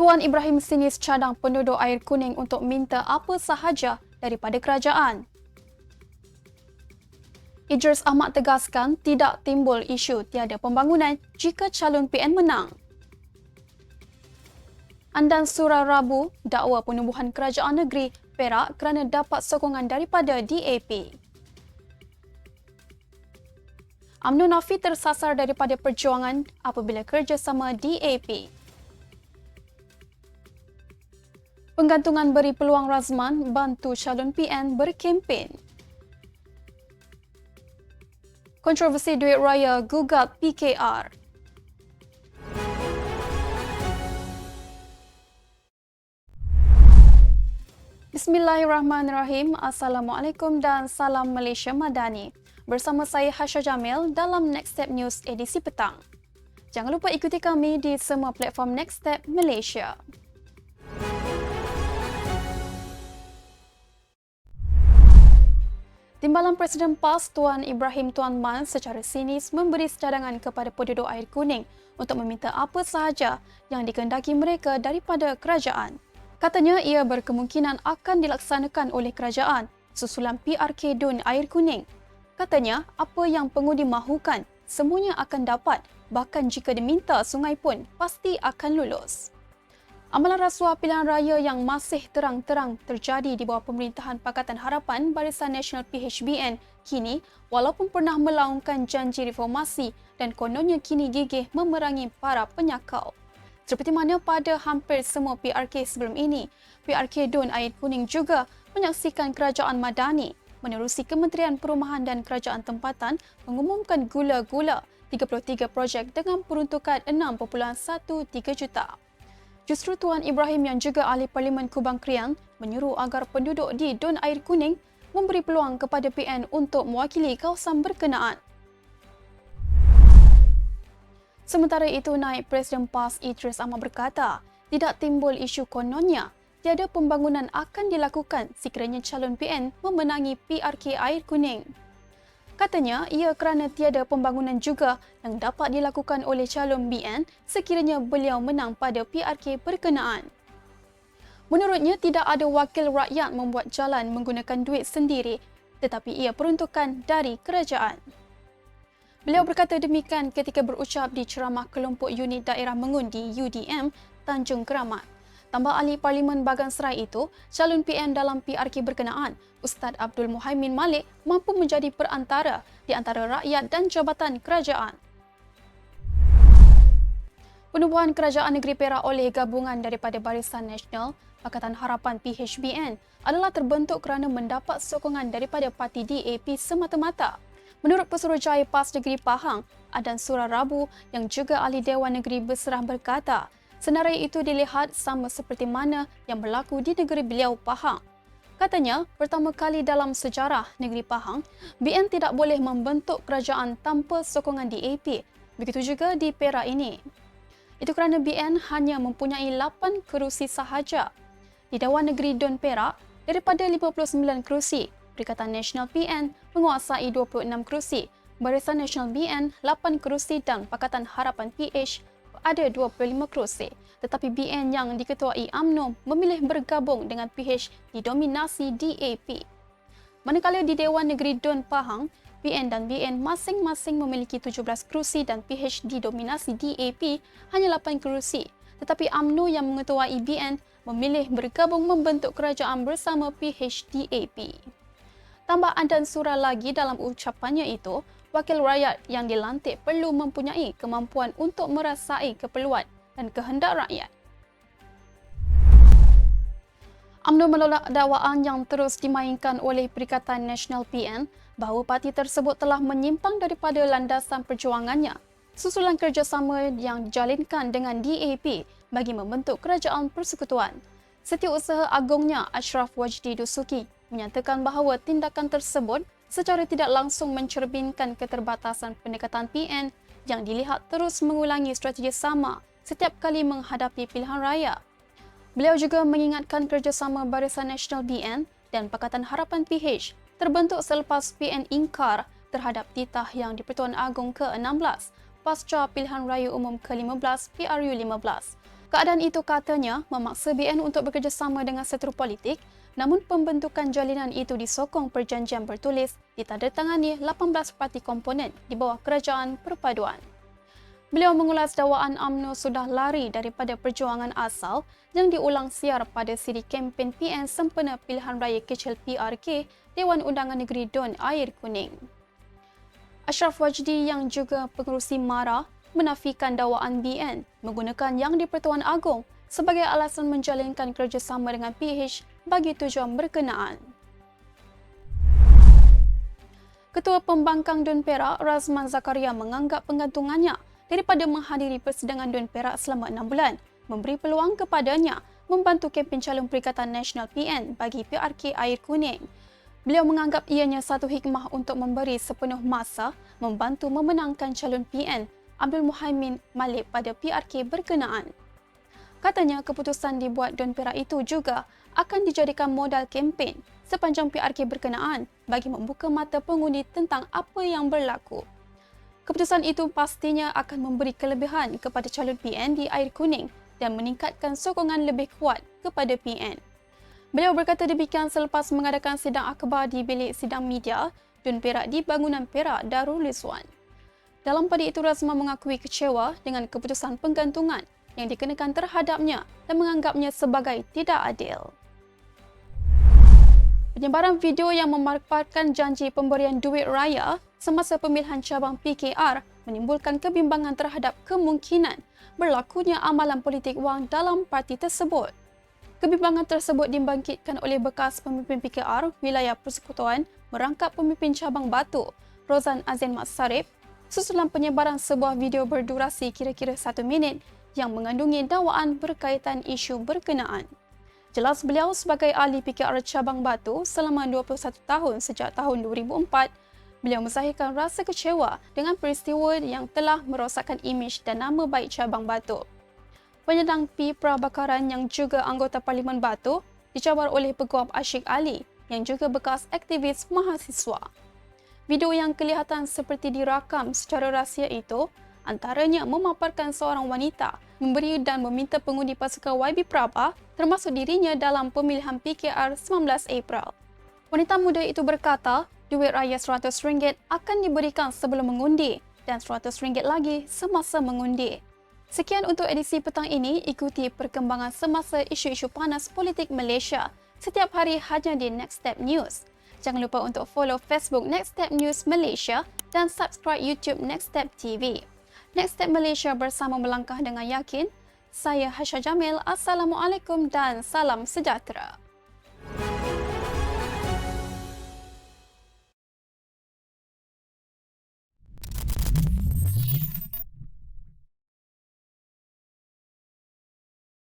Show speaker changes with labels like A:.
A: Tuan Ibrahim Sinis cadang penduduk air kuning untuk minta apa sahaja daripada kerajaan. Idris Ahmad tegaskan tidak timbul isu tiada pembangunan jika calon PN menang. Andan Surah Rabu dakwa penubuhan kerajaan negeri Perak kerana dapat sokongan daripada DAP. UMNO Nafi tersasar daripada perjuangan apabila kerjasama DAP. Penggantungan beri peluang Razman bantu calon PN berkempen. Kontroversi duit raya gugat PKR. Bismillahirrahmanirrahim. Assalamualaikum dan salam Malaysia Madani. Bersama saya Hasha Jamil dalam Next Step News edisi petang. Jangan lupa ikuti kami di semua platform Next Step Malaysia. Timbalan Presiden PAS Tuan Ibrahim Tuan Man secara sinis memberi cadangan kepada penduduk air kuning untuk meminta apa sahaja yang dikendaki mereka daripada kerajaan. Katanya ia berkemungkinan akan dilaksanakan oleh kerajaan susulan PRK Dun Air Kuning. Katanya apa yang pengundi mahukan semuanya akan dapat bahkan jika diminta sungai pun pasti akan lulus. Amalan rasuah pilihan raya yang masih terang-terang terjadi di bawah pemerintahan Pakatan Harapan Barisan Nasional PHBN kini walaupun pernah melaungkan janji reformasi dan kononnya kini gigih memerangi para penyakau. Seperti mana pada hampir semua PRK sebelum ini, PRK Dun Air Kuning juga menyaksikan kerajaan Madani menerusi Kementerian Perumahan dan Kerajaan Tempatan mengumumkan gula-gula 33 projek dengan peruntukan 6.13 juta. Justru Tuan Ibrahim yang juga ahli Parlimen Kubang Krian menyuruh agar penduduk di Dun Air Kuning memberi peluang kepada PN untuk mewakili kawasan berkenaan. Sementara itu, naik Presiden PAS Idris Ahmad berkata, tidak timbul isu kononnya tiada pembangunan akan dilakukan sekiranya calon PN memenangi PRK Air Kuning. Katanya, ia kerana tiada pembangunan juga yang dapat dilakukan oleh calon BN sekiranya beliau menang pada PRK berkenaan. Menurutnya, tidak ada wakil rakyat membuat jalan menggunakan duit sendiri tetapi ia peruntukan dari kerajaan. Beliau berkata demikian ketika berucap di ceramah kelompok unit daerah mengundi UDM Tanjung Keramat. Tambah ahli Parlimen Bagan Serai itu, calon PN dalam PRK berkenaan, Ustaz Abdul Muhaimin Malik mampu menjadi perantara di antara rakyat dan jabatan kerajaan. Penubuhan Kerajaan Negeri Perak oleh gabungan daripada Barisan Nasional, Pakatan Harapan PHBN adalah terbentuk kerana mendapat sokongan daripada parti DAP semata-mata. Menurut Pesuruhjaya PAS Negeri Pahang, Adan Surah Rabu yang juga ahli Dewan Negeri Berserah berkata, senarai itu dilihat sama seperti mana yang berlaku di negeri beliau Pahang. Katanya, pertama kali dalam sejarah negeri Pahang, BN tidak boleh membentuk kerajaan tanpa sokongan DAP. Begitu juga di Perak ini. Itu kerana BN hanya mempunyai 8 kerusi sahaja. Di Dewan Negeri Don Perak, daripada 59 kerusi, Perikatan Nasional PN menguasai 26 kerusi, Barisan Nasional BN 8 kerusi dan Pakatan Harapan PH ada 25 kerusi. Tetapi BN yang diketuai AMNO memilih bergabung dengan PH didominasi DAP. Manakala di Dewan Negeri Don Pahang, BN dan BN masing-masing memiliki 17 kerusi dan PH didominasi DAP hanya 8 kerusi. Tetapi AMNO yang mengetuai BN memilih bergabung membentuk kerajaan bersama PH DAP. Tambahan dan surah lagi dalam ucapannya itu, wakil rakyat yang dilantik perlu mempunyai kemampuan untuk merasai keperluan dan kehendak rakyat. UMNO menolak dakwaan yang terus dimainkan oleh Perikatan Nasional PN bahawa parti tersebut telah menyimpang daripada landasan perjuangannya susulan kerjasama yang dijalinkan dengan DAP bagi membentuk kerajaan persekutuan. Setiausaha Agungnya Ashraf Wajdi Dusuki menyatakan bahawa tindakan tersebut secara tidak langsung mencerminkan keterbatasan pendekatan PN yang dilihat terus mengulangi strategi sama setiap kali menghadapi pilihan raya. Beliau juga mengingatkan kerjasama Barisan Nasional BN dan Pakatan Harapan PH terbentuk selepas PN ingkar terhadap titah yang di Pertuan Agong ke-16 pasca pilihan raya umum ke-15 PRU 15. Keadaan itu katanya memaksa BN untuk bekerjasama dengan seteru politik namun pembentukan jalinan itu disokong perjanjian bertulis ditandatangani 18 parti komponen di bawah kerajaan perpaduan. Beliau mengulas dakwaan AMNO sudah lari daripada perjuangan asal yang diulang siar pada siri kempen PN sempena pilihan raya kecil PRK Dewan Undangan Negeri Don Air Kuning. Ashraf Wajdi yang juga pengerusi MARA menafikan dakwaan BN menggunakan Yang di-Pertuan Agong sebagai alasan menjalinkan kerjasama dengan PH bagi tujuan berkenaan. Ketua Pembangkang Dun Perak, Razman Zakaria menganggap penggantungannya daripada menghadiri persidangan Dun Perak selama enam bulan memberi peluang kepadanya membantu kempen calon Perikatan Nasional PN bagi PRK Air Kuning. Beliau menganggap ianya satu hikmah untuk memberi sepenuh masa membantu memenangkan calon PN Abdul Muhaimin Malik pada PRK berkenaan. Katanya keputusan dibuat Dun Perak itu juga akan dijadikan modal kempen sepanjang PRK berkenaan bagi membuka mata pengundi tentang apa yang berlaku. Keputusan itu pastinya akan memberi kelebihan kepada calon PN di air kuning dan meningkatkan sokongan lebih kuat kepada PN. Beliau berkata demikian selepas mengadakan sidang akhbar di bilik sidang media Dun Perak di bangunan Perak Darul Rizwan. Dalam pada itu Razma mengakui kecewa dengan keputusan penggantungan yang dikenakan terhadapnya dan menganggapnya sebagai tidak adil. Penyebaran video yang memaparkan janji pemberian duit raya semasa pemilihan cabang PKR menimbulkan kebimbangan terhadap kemungkinan berlakunya amalan politik wang dalam parti tersebut. Kebimbangan tersebut dibangkitkan oleh bekas pemimpin PKR wilayah persekutuan merangkap pemimpin cabang Batu, Rozan Azin Mat Sarip, susulan penyebaran sebuah video berdurasi kira-kira satu minit yang mengandungi dakwaan berkaitan isu berkenaan. Jelas beliau sebagai ahli PKR cabang Batu selama 21 tahun sejak tahun 2004 Beliau menzahirkan rasa kecewa dengan peristiwa yang telah merosakkan imej dan nama baik cabang Batu. Penyedang P. Prabakaran yang juga anggota Parlimen Batu dicabar oleh Peguam Ashik Ali yang juga bekas aktivis mahasiswa. Video yang kelihatan seperti dirakam secara rahsia itu antaranya memaparkan seorang wanita memberi dan meminta pengundi pasukan YB Prabha termasuk dirinya dalam pemilihan PKR 19 April. Wanita muda itu berkata duit raya RM100 akan diberikan sebelum mengundi dan RM100 lagi semasa mengundi. Sekian untuk edisi petang ini, ikuti perkembangan semasa isu-isu panas politik Malaysia setiap hari hanya di Next Step News. Jangan lupa untuk follow Facebook Next Step News Malaysia dan subscribe YouTube Next Step TV. Next Step Malaysia bersama melangkah dengan yakin. Saya Hasha Jamil. Assalamualaikum dan salam sejahtera.